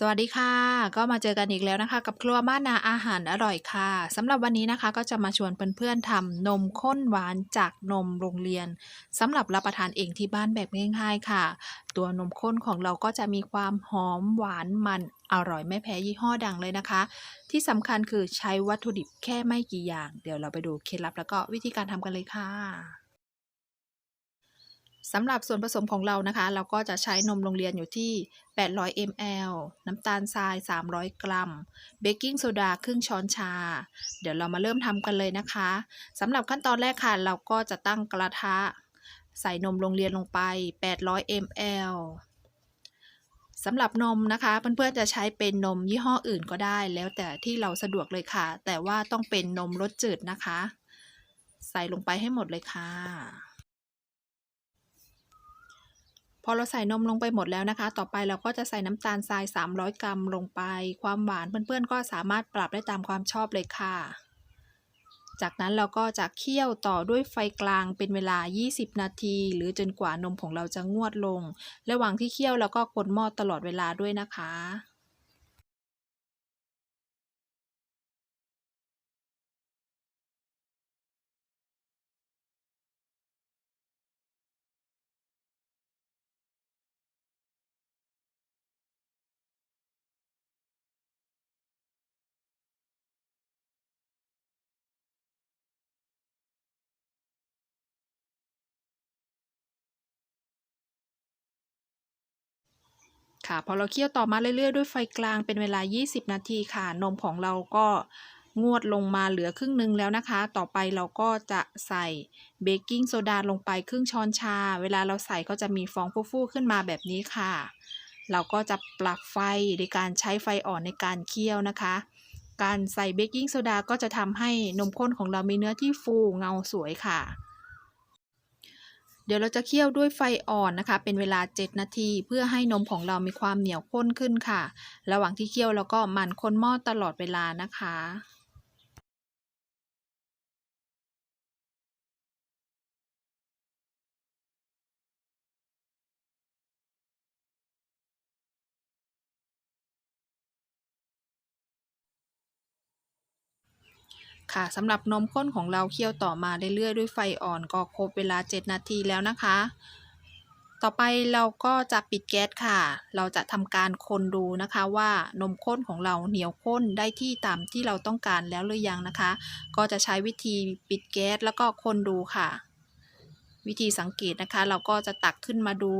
สวัสดีค่ะ ก็มาเจอกันอีกแล้วนะคะ กับครัวบ้านนาอาหารอร่อยค่ะสำหรับวันนี้นะคะก็จะมาชวนเพื่อนๆทำนมข้นหวานจากนมโรงเรียนสำหรับรับประทานเองที่บ้านแบบง่ายๆค่ะ ตัวนมข้นของเราก็จะมีความหอมหวานมันอร่อยไม่แพ้ยี่ห้อดังเลยนะคะ ที่สำคัญคือใช้วัตถุดิบแค่ไม่กี่อย่าง เดี๋ยวเราไปดูเคล็ดลับแล้วก็วิธีการทำกันเลยค่ะ สำหรับส่วนผสมของเรานะคะ เราก็จะใช้นมโรงเรียนอยู่ที่ 800 ml น้ำตาลทราย 300 กรัม เบกกิ้งโซดาครึ่งช้อนชา เดี๋ยวเรามาเริ่มทำกันเลยนะคะสำหรับขั้นตอนแรกค่ะ เราก็จะตั้งกระทะ ใส่นมโรงเรียนลงไป 800 ml สำหรับนมนะคะเพื่อนๆจะใช้เป็นนมยี่ห้ออื่นก็ได้ แล้วแต่ที่เราสะดวกเลยค่ะ แต่ว่าต้องเป็นนมรสจืดนะคะ ใส่ลงไปให้หมดเลยค่ะ พ อเราใส่นมลงไปหมดแล้วนะคะ ต่อไปเราก็จะใส่น้ำตาลทราย 300 กรัมลงไป ความหวานเพื่อนๆ ก็สามารถปรับได้ตามความชอบเลยค่ะ จากนั้นเราก็จะเคี่ยวต่อด้วยไฟกลางเป็นเวลา 20 นาที หรือจนกว่านมของเราจะงวดลง ระหว่างที่เคี่ยวเราก็คนหม้อตลอดเวลาด้วยนะคะ ค่ะพอเราเคี่ยวต่อมาเรื่อยๆด้วยไฟกลางเป็นเวลา 20 นาทีค่ะ นมของเราก็งวดลงมาเหลือครึ่งหนึ่งแล้วนะคะ ต่อไปเราก็จะใส่เบกกิ้งโซดาลงไปครึ่งช้อนชา เวลาเราใส่ก็จะมีฟองฟู่ๆขึ้นมาแบบนี้ค่ะ เราก็จะปรับไฟในการใช้ไฟอ่อนในการเคี่ยวนะคะ การใส่เบกกิ้งโซดาก็จะทำให้นมข้นของเรามีเนื้อที่ฟูเงาสวยค่ะ เดี๋ยวเราจะเคี่ยวด้วยไฟอ่อนนะคะ เป็นเวลา 7 นาที เพื่อให้นมของเรามีความเหนียวข้นขึ้นค่ะ ระหว่างที่เคี่ยวเราก็หมั่นคนหม้อตลอดเวลานะคะ ค่ะสำหรับนมข้นของเราเคี่ยวต่อมาเรื่อยๆด้วยไฟอ่อนก็ครบเวลา 7 นาทีแล้วนะคะ ต่อไปเราก็จะปิดแก๊สค่ะ เราจะทำการคนดูนะคะว่านมข้นของเราเหนียวข้นได้ที่ตามที่เราต้องการแล้วหรือยังนะคะ ก็จะใช้วิธีปิดแก๊สแล้วก็คนดูค่ะ วิธีสังเกตนะคะ เราก็จะตักขึ้นมาดู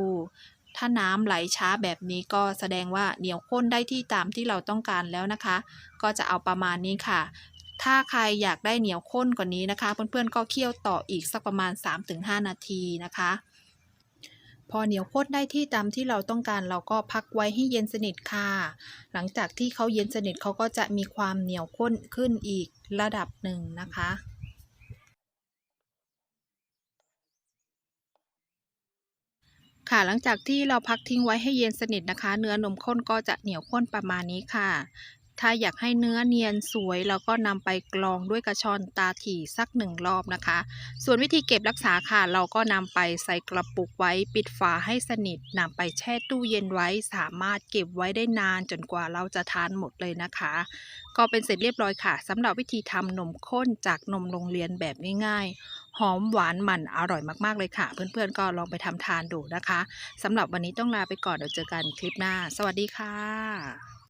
ถ้าน้ำไหลช้าแบบนี้ก็แสดงว่าเหนียวข้นได้ที่ตามที่เราต้องการแล้วนะคะ ก็จะเอาประมาณนี้ค่ะ ถ้าใครอยากได้เหนียวข้นกว่านี้นะคะ เพื่อนๆก็เคี่ยวต่ออีกสักประมาณ 3-5 นาทีนะคะ พอเหนียวข้นได้ที่ตามที่เราต้องการเราก็พักไว้ให้เย็นสนิทค่ะ หลังจากที่เขาเย็นสนิทเขาก็จะมีความเหนียวข้นขึ้นอีกระดับหนึ่งนะคะค่ะหลังจากที่เราพักทิ้งไว้ให้เย็นสนิทนะคะ เนื้อนมข้นก็จะเหนียวข้นประมาณนี้ค่ะ ถ้าอยากให้เนื้อเนียนสวยเราก็นำไปกรองด้วยกระชอนตาถี่สักหนึ่งรอบนะคะ ส่วนวิธีเก็บรักษาค่ะ เราก็นำไปใส่กระปุกไว้ปิดฝาให้สนิทนำไปแช่ตู้เย็นไว้ สามารถเก็บไว้ได้นานจนกว่าเราจะทานหมดเลยนะคะ ก็เป็นเสร็จเรียบร้อยค่ะสำหรับวิธีทำนมข้นจากนมโรงเรียนแบบง่ายๆ หอมหวานมันอร่อยมากๆเลยค่ะ เพื่อนๆก็ลองไปทำทานดูนะคะสำหรับวันนี้ต้องลาไปก่อนเดี๋ยวเจอกันคลิปหน้า สวัสดีค่ะ